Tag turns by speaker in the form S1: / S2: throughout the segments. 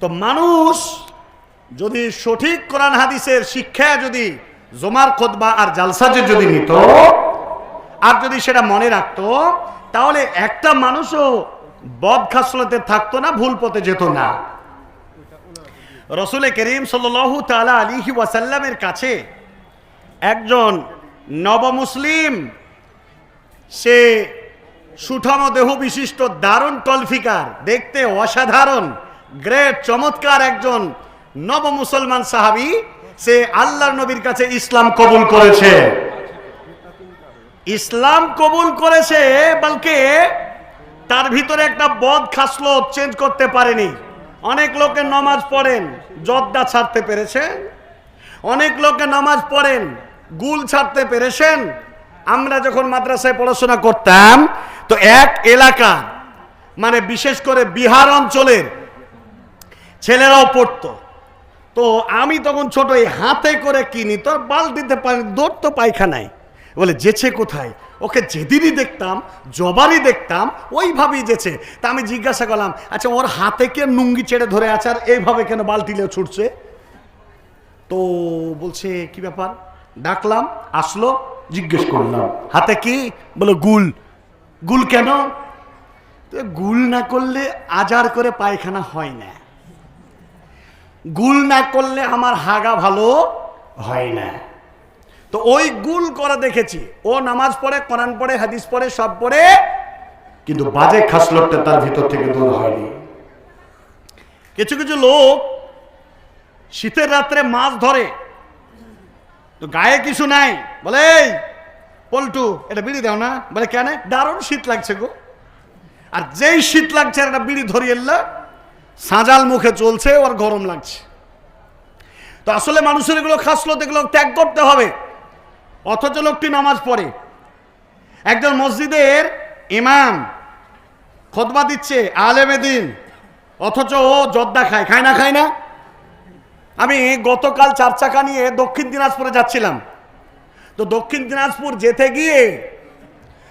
S1: তো মানুষ যদি সঠিক কোরআন হাদিসের শিক্ষা যদি জমার খোদবা আর জালসাজে যদি নিত, আর যদি সেটা মনে রাখতো, তাহলে একটা মানুষও বদ খাসলতে থাকতো না, ভুল পথে যেত না। রসুল করিম সাল্লু তালা আলিহি ওয়াসাল্লামের কাছে একজন নবমুসলিম, সে সুঠাম দেহ বিশিষ্ট দারুণ টলফিকার, দেখতে অসাধারণ গ্রেট, চমৎকার একজন নব মুসলমান সাহাবি, সে আল্লাহর নবীর কাছে ইসলাম কবুল করেছে। ইসলাম কবুল করেছে, বলকে তার ভিতরে একটা বদ খাসলো চেঞ্জ করতে পারেনি। অনেক লোকে নামাজ পড়েন, জর্দা ছাড়তে পেরেছেন। অনেক লোকে নামাজ পড়েন, গুল ছাড়তে পেরেছেন। আমরা যখন মাদ্রাসায় পড়াশোনা করতাম, তো এক এলাকা মানে বিশেষ করে বিহার অঞ্চলের ছেলেরাও পড়তো। তো আমি তখন ছোট, এই হাতে করে কিনি, তোর বালতিতে পানি দৌড় তো পায়খানায়। বলে যেছে কোথায়? ওকে যেদিনই দেখতাম, জবারই দেখতাম, ওইভাবেই যেছে তা আমি জিজ্ঞাসা করলাম আচ্ছা ওর হাতে কে নুঙ্গি ছেড়ে ধরে আছে আর এইভাবে কেন বালতিলেও ছুটছে? তো বলছে, কি ব্যাপার? ডাকলাম, আসলো, জিজ্ঞেস করলাম, হাতে কি? বলে, গুল। গুল কেন? গুল না করলে আজার করে পায়খানা হয় না। গুল না করলে আমার হাগা ভালো হয় না। তো ওই গুল করা দেখেছি। ও নামাজ পড়ে, কোরআন পড়ে, হাদিস পড়ে, সব পড়ে, কিন্তু বাজে খাসলটটা তার ভিতর থেকে দূর হয়নি। কিছু কিছু লোক শীতের রাত্রে মাছ ধরে। তো গায়ে কিছু নাই। বলে পল্টু, এটা বিড়ি দাও না। বলে, কেন? দারুণ শীত লাগছে গো। আর যেই শীত লাগছে একটা বিড়ি ধরিয়ে সাজাল মুখে চলছে, ওর গরম লাগছে। তো আসলে মানুষের এগুলো খাসলো এগুলো ত্যাগ করতে হবে। অথচ লোকটি নামাজ পড়ে। একজন মসজিদের ইমাম খতবা দিচ্ছে, আলেমে দিন। অথচ ও জর্দা খায় খায় না খায় না। আমি গতকাল চার চাকা নিয়ে দক্ষিণ দিনাজপুরে যাচ্ছিলাম। তো দক্ষিণ দিনাজপুর যেতে গিয়ে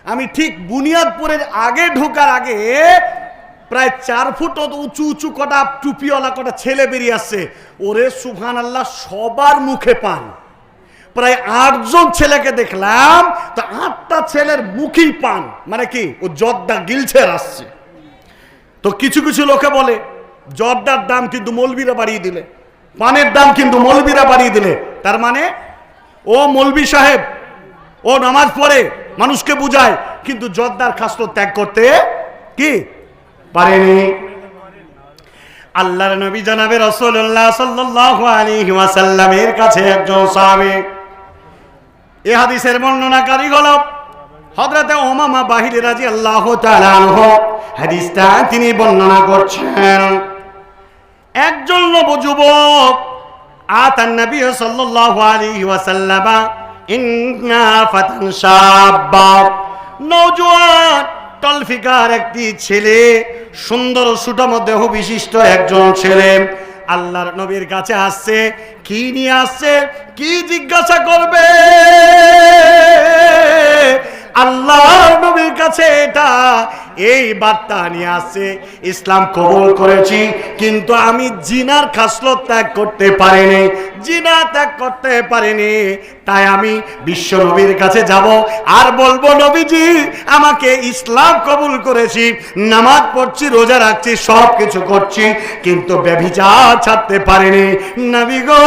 S1: আমি ঠিক বুনিয়াদপুরের আগে ঢোকার আগে প্রায় চার ফুট উঁচু উঁচু কটা টুপিওয়ালা, কটা ছেলে বেরিয়ে আসছে। ওরে সুফান আল্লাহ সবার মুখে পান। প্রায় আটজন ছেলেকে দেখলাম, তো আটটা ছেলের মুখেই পান। মানে কি? ও জর্দা গিলছে আসছে। তো কিছু কিছু লোকে বলে, জর্দার দাম কিন্তু মলবিরা বাড়িয়ে দিলে। পানের দাম কিন্তু মলবিরা বাড়িয়ে দিলে। তার মানে ও মলবি সাহেব, ও নামাজ পড়ে, মানুষকে বুঝায়, কিন্তু জর্দার খাস্ত ত্যাগ করতে কি? পারেনি। আল্লাহর নবী জানাবে রসুল্লাহ সাল্লাল্লাহু আলাইহি ওয়াসাল্লামের কাছে একজন সাহাবী। এ হাদিসের বর্ণনাকারী হলো হযরতে ওমামা বাহিরে রাজি আল্লাহ হাদিসটা তিনি বর্ণনা করছেন। একজন নবযুবক আতান নবী সাল্লাল্লাহু আলাইহি ওয়াসাল্লাম, ইন্না ফাতান শাব্বা নওজোয়ান টলফিকার একটি ছেলে, সুন্দর সুটাম দেহ বিশিষ্ট একজন ছেলে। আল্লাহর নবীর কাছে আসছে, কি নিয়ে আসছে, কি জিজ্ঞাসা করবে? আল্লাহর নবীর কাছে এটা এই বার্তা নিয়ে আসছে ইসলাম কবুল করেছি, কিন্তু আমি জিনার খাসলত ত্যাগ করতে পারিনি, জিনা ত্যাগ করতে পারিনি, তাই আমি বিশ্ব নবীর কাছে যাব, আর বলব, নবীজি, আমাকে ইসলাম কবুল করেছি, নামাজ পড়ছি, রোজা রাখছি সব কিছু করছি, কিন্তু ব্যভিচার ছাড়তে পারিনি। নবী গো,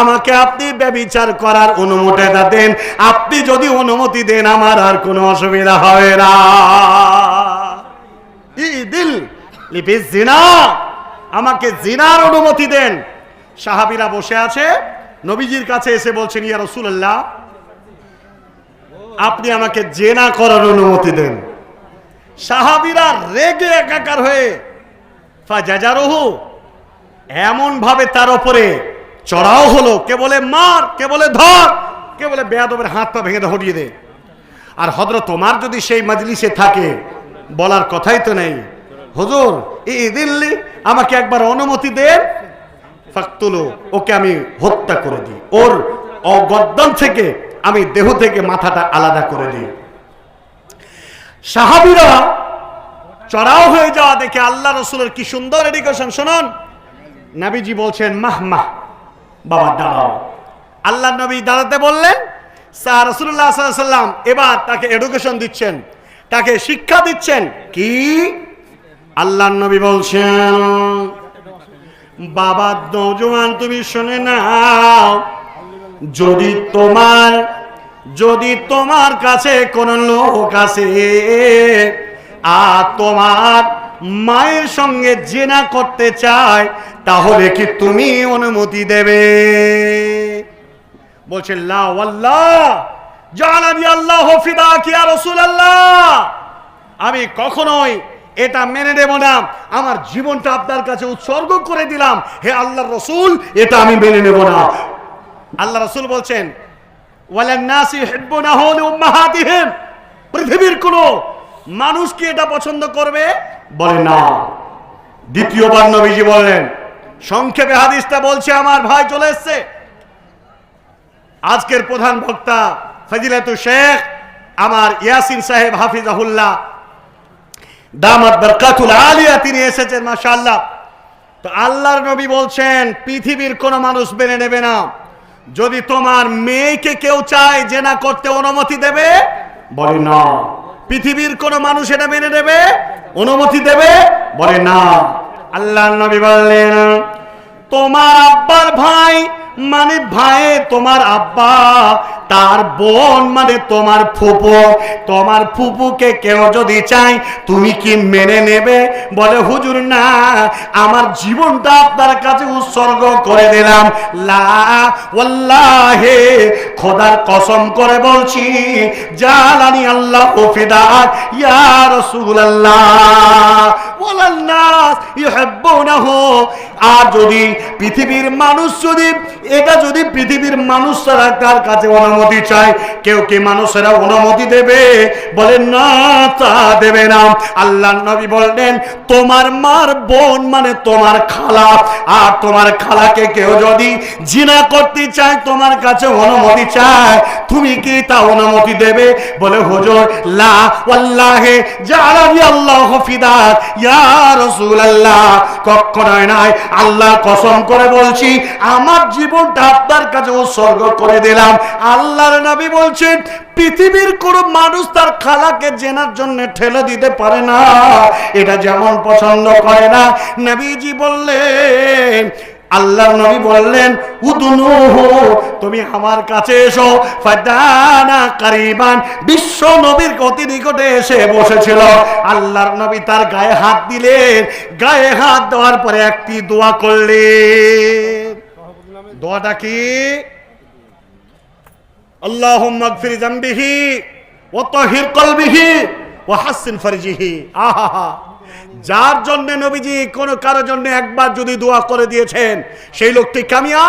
S1: আমাকে আপনি ব্যভিচার করার অনুমতি দেন, আপনি যদি অনুমতি দেন, আমার আর কোনো অসুবিধা হবে না। আমাকে জিনার অনুমতি দেন। সাহাবিরা বসে আছে। নবীজির কাছে এসে বলছেন, ইয়া রসুল্লাহ আপনি আমাকে জেনা করার অনুমতি দেন। সাহাবিরা রেগে একাকার হয়ে, ফাজাজারহু এমন ভাবে তার উপরে চড়াও হলো। কে বলে মার, কে বলে ধর, কে বলে বেয়াদবের হাত পা ভেঙে হটিয়ে দে। আর হদ্র তোমার যদি সেই মজলিসে থাকে, বলার কথাই তো নেই। হুজুর, এই আমাকে একবার অনুমতি দেন ওকে আমি হত্যা করে দিই। ওর অগদ্দন থেকে আমি দেহ থেকে মাথাটা আলাদা করে দিই। সাহাবিরা চড়াও হয়ে যাওয়া দেখে আল্লাহ রসুলের কি সুন্দর এডুকেশন শুনুন। নাবিজি বলছেন, মাহ মাহ, বাবা, দাঁড়াও। আল্লাহ নবী দাঁড়াতে বললেন স্যার রসুল্লাহ সাল্লাম এবার তাকে এডুকেশন দিচ্ছেন, তাকে শিক্ষা দিচ্ছেন। কি? আল্লাহ নবী বলছেন, বাবা নৌজওয়ান তুমি শুনে নাও, যদি তোমার যদি তোমার কাছে কোন লোক আছে, আর তোমার মায়ের সঙ্গে জেনা করতে চায়, তাহলে কি তুমি অনুমতি দেবে? বলছে লা ওয়াল্লাহ। জানানি আল্লাহ ফিদা কি আর রাসূলুল্লাহ? আমি কখনোই এটা মেনে নেব না। আমার জীবনটা আপনার কাছে উৎসর্গ করে দিলাম। হে আল্লাহ রসুল, এটা আমি মেনে নেব না। আল্লাহ রসুল বলছেন পৃথিবীর কোন মানুষ কি এটা পছন্দ করবে? বলে না। দ্বিতীয়বার নবীজি বললেন, সংক্ষেপে হাদিসটা বলছে, আমার ভাই চলে এসছে। আজকের প্রধান বক্তা ফজিলাতু শেখ আমার ইয়াসিন সাহেব হাফিজাহুল্লাহ। দামাত বরকাতুল আলিয়া, তিনি এসেছেন, মাশাআল্লাহ। তো আল্লাহর নবী বলছেন, পৃথিবীর কোন মানুষ মেনে নেবে না। যদি তোমার মেয়েকে কেউ চায় জেনা করতে অনুমতি দেবে, বলে না। পৃথিবীর কোন মানুষ এটা মেনে নেবে, অনুমতি দেবে, বলে না। আল্লাহর নবী বললেন, তোমার আব্বার ভাই মানে ভাই তোমার আব্বা তার বোন মানে তোমার ফুপু। তোমার ফুপুকে কেউ যদি চায়, তুমি কি মেনে নেবে? বলে, হুজুর, না, আমার জীবনটা আপনার কাছে উৎসর্গ করে দিলাম। লা, ওয়াল্লাহে, খোদার কসম করে বলছি, জালানি আল্লাহ ওফিদা ইয়া আর যদি পৃথিবীর মানুষ যদি, এটা যদি পৃথিবীর মানুষরা তার কাছে অনুমতি চায় কেউ কি মানুষেরা অনুমতি দেবে? বলে না, তা দেবে না। আল্লাহ নবী বললেন, তোমার মার বোন মানে তোমার খালা। আর তোমার খালাকে কেউ যদি জিনা করতে চায়, তোমার কাছে অনুমতি চায়, তুমি কি তা অনুমতি দেবে? বলে, হুজুর, লা, ওয়াল্লাহে, জালানি আল্লাহ ফিদাত। ইয়া রাসূলুল্লাহ কখনোই নাই। আল্লাহ, কসম করে বলছি, আমার জীবনটা আপনার কাছে উৎসর্গ করে দিলাম। আল্লাহর নবী বলছেন, পৃথিবীর কোন মানুষ তার খালাকে জেনার জন্য ঠেলে দিতে পারে না। এটা যেমন পছন্দ করে না। নবীজি বললেন আল্লাহ নবী বললেন উদুনুহু তুমি আমার কাছে এসো। ফাদানা কারিবান বিশ্ব নবীর অতি নিকটে এসে বসেছিল। আল্লাহর নবী তার গায়ে হাত দিলেন। গায়ে হাত দেওয়ার পরে একটি দোয়া করলেন। দোয়াটা কি? আল্লাহ ও ও যার জন্য নবীজি কোনো কারও জন্য একবার যদি দোয়া করে দিয়েছেন, সেই লোকটি কামিয়া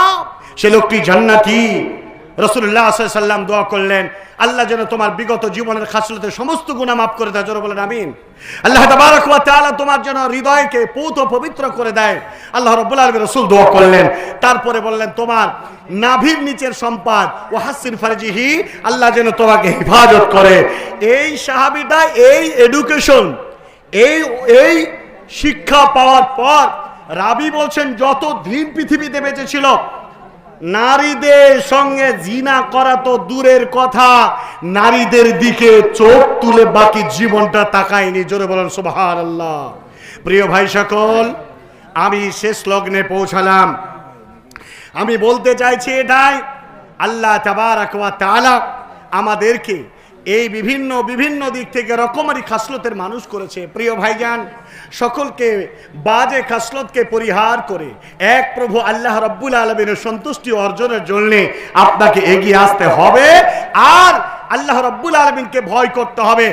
S1: সেই লোকটি জান্নাতি। রসুল্লাহ দোয়া করলেন, আল্লাহ যেন তোমার বিগত জীবনের খাসলতের সমস্ত গুণা মাফ করে দেয়। জোরে বলেন, আমিন। আল্লাহ তোমার যেন হৃদয়কে পৌত পবিত্র করে দেয়। আল্লাহ আলামিন রাসূল দোয়া করলেন, তারপরে বললেন, তোমার নাভির নিচের সম্পাদ ও হাসিন ফারজিহি, আল্লাহ যেন তোমাকে হেফাজত করে। এই সাহাবিটা এই এডুকেশন এই এই শিক্ষা পাওয়ার পর রাবি বলছেন, যত দিন পৃথিবীতে বেঁচে ছিল নারীদের সঙ্গে জিনা করা তো দূরের কথা। নারীদের দিকে চোখ তুলে বাকি জীবনটা তাকায়নি। জোরে বলেন সুবহান আল্লাহ প্রিয় ভাই সকল, আমি শেষ লগ্নে পৌঁছালাম। আমি বলতে চাইছি এটাই, আল্লাহ তাবার ওয়া তাআলা আমাদেরকে এই বিভিন্ন বিভিন্ন দিক থেকে রকমারি খাসলতের মানুষ করেছে। প্রিয় ভাইজান, সকলকে বাজে খাসলতকে পরিহার করে এক প্রভু আল্লাহ রব্বুল আলমিনের সন্তুষ্টি অর্জনের জন্যে আপনাকে এগিয়ে আসতে হবে। আর আল্লাহ রব্বুল আলমিনকে ভয় করতে হবে।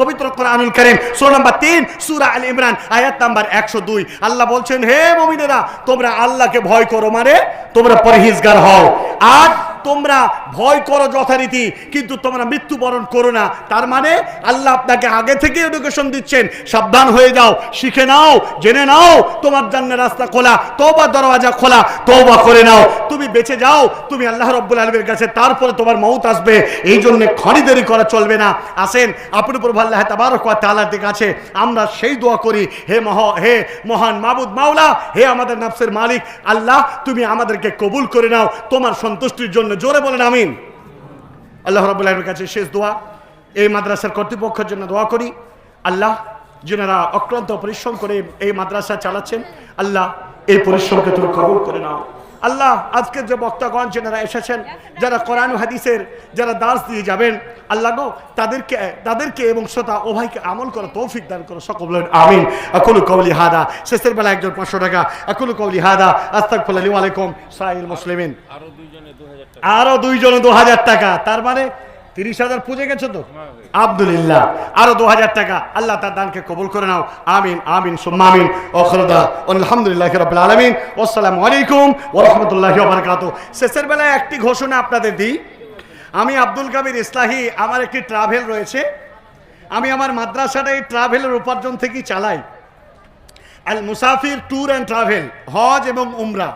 S1: পবিত্র নাম্বার 3 সূরা আল ইমরান, আয়াত নাম্বার 102 আল্লাহ বলছেন, হে মমিনেরা, তোমরা আল্লাহকে ভয় করো মানে তোমরা পরহেজগার হও। আর তোমরা ভয় করো যথারীতি, কিন্তু তোমরা মৃত্যুবরণ করো না। তার মানে আল্লাহ আপনাকে আগে থেকে এডুকেশন দিচ্ছেন। সাবধান হয়ে যাও, শিখে নাও, জেনে নাও, তোমার জন্য রাস্তা খোলা তোবা দরওয়াজা খোলা তোবা করে নাও। তুমি বেঁচে যাও, তুমি আল্লাহ রব্বুল আলমের কাছে, তারপরে তোমার মৌত আসবে। এই জন্য খড়ি দেরি করা চলবে না। আসেন আপনি প্রভু আল্লাহ তাবারক দিকে আছে। আমরা সেই দোয়া করি, হে মহ, হে মহান মাবুদ মাওলা, হে আমাদের নাফসের মালিক, আল্লাহ তুমি আমাদেরকে কবুল করে নাও। তোমার সন্তুষ্টির জন্য জোরে বলেন, আমিন। আল্লাহ রবুল্লাহের কাছে শেষ দোয়া। এই মাদ্রাসার কর্তৃপক্ষের জন্য দোয়া করি। আল্লাহ, যেনারা অক্লান্ত পরিশ্রম করে এই মাদ্রাসা চালাচ্ছেন, আল্লাহ এই পরিশ্রমকে তুমি কবল করে নাও। আল্লাহ আজকের যে বক্তাগণ যারা এসেছেন যারা কোরআন হাদিসের যারা দাস দিয়ে যাবেন আল্লাহ গো তাদেরকে তাদেরকে এবং শ্রোতা উভয়কে আমল করো তৌফিক দান করো সকল আমিন। আকুলু কৌলি হাদা শেষের বেলা একজন পাঁচশো টাকা। আকুলু কৌলি হাদা আস্তাক আস্তাগফিরুল্লাহ আলাইকুম সাহিল মুসলিমিন।
S2: আরও দুইজন দু হাজার টাকা।
S1: তার মানে তিরিশ হাজার পুজে গেছো তো? আব্দুলিল্লাহ আরও দু হাজার টাকা। আল্লাহ তার দানকে কবুল করে নাও। আমিন আমিন সুম্মা আমিন। আলহামদুলিল্লাহ রবিল আলমিন। আসসালামু আলাইকুম ওরহমতুল্লাহ বারকাত শেষের বেলায় একটি ঘোষণা আপনাদের দিই। আমি আব্দুল কাবির ইসলাহি আমার একটি ট্রাভেল রয়েছে। আমি আমার মাদ্রাসাটা এই ট্রাভেলের উপার্জন থেকেই চালাই। আল মুসাফির ট্যুর অ্যান্ড ট্রাভেল হজ এবং উমরা।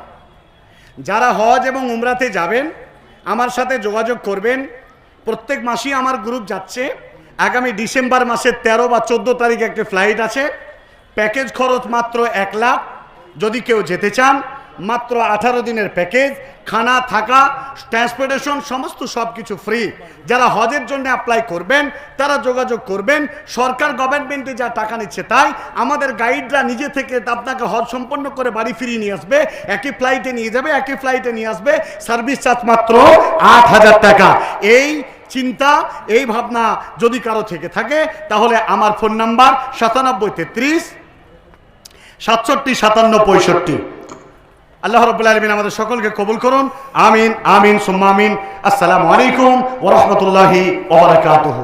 S1: যারা হজ এবং উমরাতে যাবেন আমার সাথে যোগাযোগ করবেন। প্রত্যেক মাসেই আমার গ্রুপ যাচ্ছে। আগামী ডিসেম্বর মাসের তেরো বা চোদ্দ তারিখে একটি ফ্লাইট আছে। প্যাকেজ খরচ মাত্র এক লাখ। যদি কেউ যেতে চান মাত্র আঠারো দিনের প্যাকেজ খানা, থাকা ট্রান্সপোর্টেশন সমস্ত সব কিছু ফ্রি যারা হজের জন্য অ্যাপ্লাই করবেন, তারা যোগাযোগ করবেন। সরকার গভর্নমেন্টে যা টাকা নিচ্ছে তাই। আমাদের গাইডরা নিজে থেকে আপনাকে হজ সম্পন্ন করে বাড়ি ফিরিয়ে নিয়ে আসবে। একই ফ্লাইটে নিয়ে যাবে, একই ফ্লাইটে নিয়ে আসবে। সার্ভিস চার্জ মাত্র আট হাজার টাকা। এই চিন্তা, এই ভাবনা যদি কারও থেকে থাকে, তাহলে আমার ফোন নাম্বার সাতানব্বই তেত্রিশ, সাতষট্টি, সাতান্ন, পঁয়ষট্টি। আল্লাহ রব্বুল আলমিন আমাদের সকলকে কবুল করুন। আমিন আমিন, সুম্মা আমিন। আসসালামু আলাইকুম ওরহমতুল্লাহি ওবরাকাতুহু